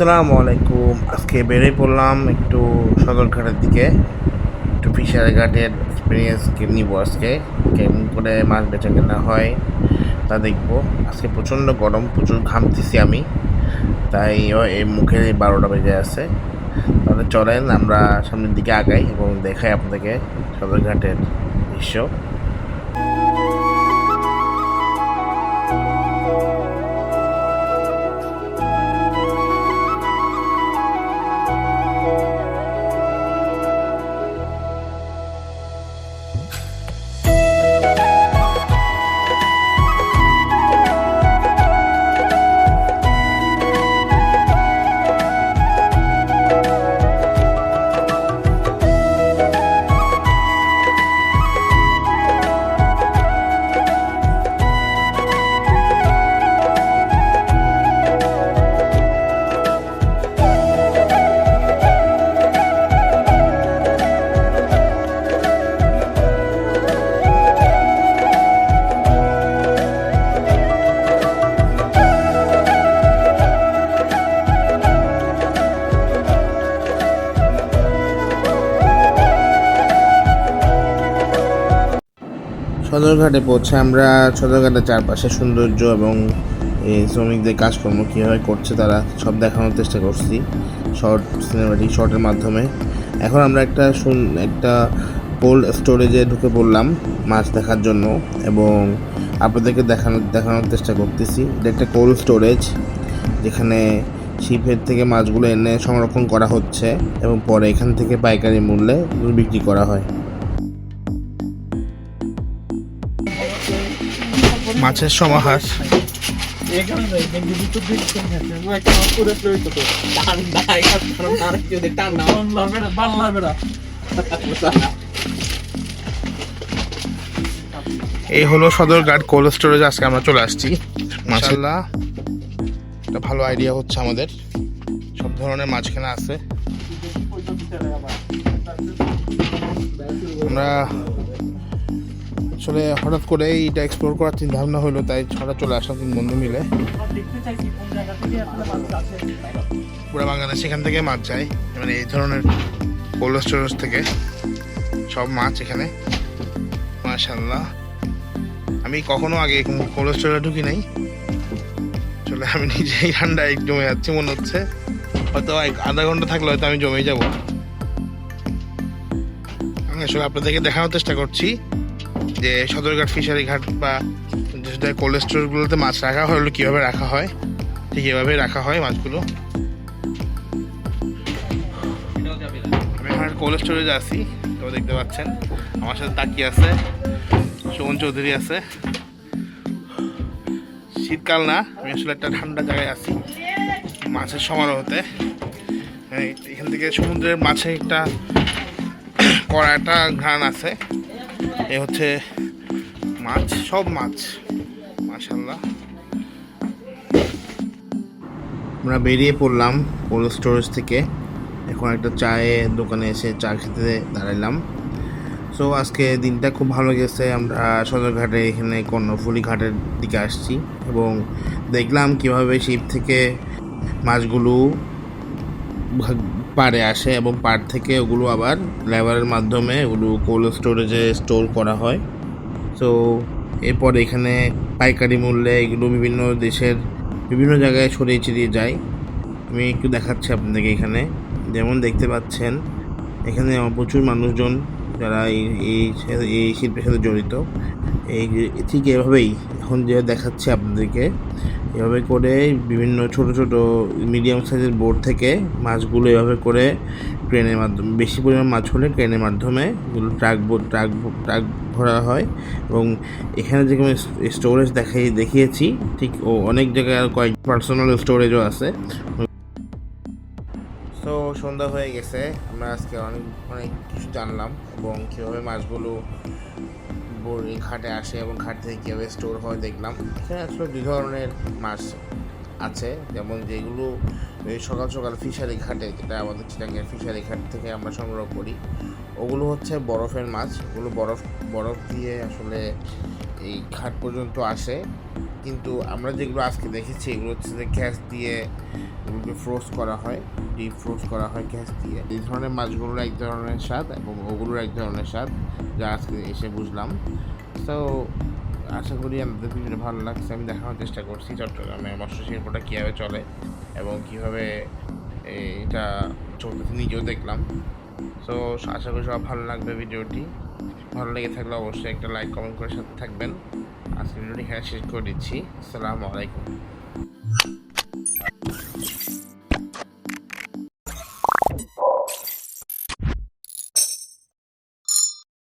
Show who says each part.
Speaker 1: আসসালামু আলাইকুম। আজকে বেরিয়ে পড়লাম একটু সদরঘাটের দিকে। একটু ফিশারি ঘাটের এক্সপিরিয়েন্স নিব আজকে। কেমন করে মাছ বেচা কেনা হয় তা দেখব। আজকে প্রচণ্ড গরম, প্রচুর ঘামতেছি আমি। তাই এই মুখে বারোটা বেজে আছে। তাহলে চলেন আমরা সামনের দিকে আগাই এবং দেখাই আপনাদেরকে সদরঘাটের দৃশ্য। সদরঘাটে পৌঁছে আমরা সদরঘাটের চারপাশে সৌন্দর্য এবং এই শ্রমিকদের কাজকর্ম কীভাবে করছে তারা সব দেখানোর চেষ্টা করছি শর্ট সিনেমাটিক শর্টের মাধ্যমে। এখন আমরা একটা একটা কোল্ড স্টোরেজে ঢুকে পড়লাম মাছ দেখার জন্য এবং আপনাদেরকে দেখানোর দেখানোর চেষ্টা করতেছি। এটা একটা কোল্ড স্টোরেজ যেখানে শিপের থেকে মাছগুলো এনে সংরক্ষণ করা হচ্ছে এবং পরে এখান থেকে পাইকারি মূল্যে বিক্রি করা হয়। মাছের সমাহার। এই হলো সদরঘাট কোল্ড স্টোরেজ আজকে আমরা চলে আসছি মাসাল্লাহ একটা ভালো আইডিয়া হচ্ছে আমাদের। সব ধরনের মাছ এখানে আছে। আমরা আসলে হঠাৎ করে এইটা এক্সপ্লোর করার চিন্তা ভাবনা হলো, তাই হঠাৎ চলে আসলাম তিন বন্ধু মিলে। পুরো বাংলাদেশ সেখান থেকে মাছ যায় মানে এই ধরনের কোল্ড স্টোরেজ থেকে। সব মাছ এখানে মাশাল্লাহ আমি কখনো আগে কোল্ড স্টোরে ঢুকি নাই। চলে আমি নিজেই ঠান্ডায় জমে যাচ্ছি, মনে হচ্ছে। হয়তো আধা ঘণ্টা থাকলে হয়তো আমি জমে যাব। আমি আসলে আপনাদেরকে দেখানোর চেষ্টা করছি। যে সদরঘাট ফিশারি ঘাট বা যেটা কোল্ড স্টোরগুলোতে মাছ রাখা হয় কীভাবে রাখা হয়? ঠিক এভাবেই রাখা হয় মাছগুলো। আমি এখন কোল্ড স্টোরেজে আছি তো দেখতে পাচ্ছেন। আমার সাথে তাকিয়ে আছে, সুমন চৌধুরী আছে। শীতকাল না, আমি আসলে একটা ঠান্ডা জায়গায় আছি, মাছের সমারোহতে এখান থেকে সমুদ্রের মাছে একটা কড়া একটা ঘ্রাণ আছে। এ হচ্ছে মাছ, সব মাছ। মাশাল্লাহ আমরা বেরিয়ে পড়লাম কোল্ড স্টোরেজ থেকে। এখন একটা চায়ের দোকানে এসে চা খেতে দাঁড়াইলাম। সো আজকে দিনটা খুব ভালো গেছে। আমরা সদরঘাটে এখানে কর্ণফুলি ঘাটের দিকে আসছি এবং দেখলাম কীভাবে শিপ থেকে মাছগুলো পাড়ে আসে এবং পাড় থেকে ওগুলো আবার লেবারের মাধ্যমে ওগুলো কোল্ড স্টোরেজে স্টোর করা হয়। তো এরপর এখানে পাইকারি মূল্যে এগুলো বিভিন্ন দেশের বিভিন্ন জায়গায় ছড়িয়ে ছিটিয়ে যায়। আমি একটু দেখাচ্ছি আপনাদেরকে এখানে। যেমন দেখতে পাচ্ছেন, এখানে প্রচুর মানুষজন যারা এই এই শিল্পের সাথে জড়িত। এই, ঠিক এভাবেই এখন যে দেখাচ্ছি আপনাদেরকে। এভাবে করে বিভিন্ন ছোট ছোট মিডিয়াম সাইজের বোর্ড থেকে মাছগুলো এভাবে করে ট্রেনের মাধ্যমে, বেশি পরিমাণ মাছ হলে ট্রেনের মাধ্যমে এগুলো ট্রাক ট্রাক ট্রাক ভরা হয় এবং এখানে যেরকম স্টোরেজ দেখাই, দেখিয়েছি, ঠিক ও অনেক জায়গায় আর কয়েক পার্সোনাল স্টোরেজও আছে। তো সন্ধ্যা হয়ে গেছে, আমরা আজকে অনেক অনেক কিছু জানলাম এবং কীভাবে মাছগুলো বোরিং ঘাটে আসে এবং ঘাট থেকে কীভাবে স্টোর হয় দেখলাম। এখানে আসলে দুই ধরনের মাছ আছে, যেমন যেগুলো সকাল সকাল ফিশারি ঘাটে যেটা আমাদের চিটাঙ্গের ফিশারি ঘাট থেকে আমরা সংগ্রহ করি, ওগুলো হচ্ছে বরফের মাছ। ওগুলো বরফ বরফ দিয়ে আসলে এই ঘাট পর্যন্ত আসে। কিন্তু আমরা যেগুলো আজকে দেখেছি, এগুলো হচ্ছে যে গ্যাস দিয়ে এগুলোকে ফ্রোজ করা হয় ডিপ ফ্রোজ করা হয় গ্যাস দিয়ে। এই ধরনের মাছগুলোর এক ধরনের স্বাদ এবং ওগুলোর এক ধরনের স্বাদ যা আজকে এসে বুঝলাম। তো আশা করি আমাদের ভিডিওটা ভালো লাগছে। আমি দেখানোর চেষ্টা করছি চট্টগ্রামে মৎস্য শিল্পটা কীভাবে চলে এবং কীভাবে এটা চলতেছে, নিজেও দেখলাম। তো আশা করি সব ভালো লাগবে ভিডিওটি। ভালো লেগে থাকলে অবশ্যই একটা লাইক কমেন্ট করে সাথে থাকবেন। আজকে ভিডিওটি এখানে শেষ করে দিচ্ছি। আসসালামু আলাইকুম।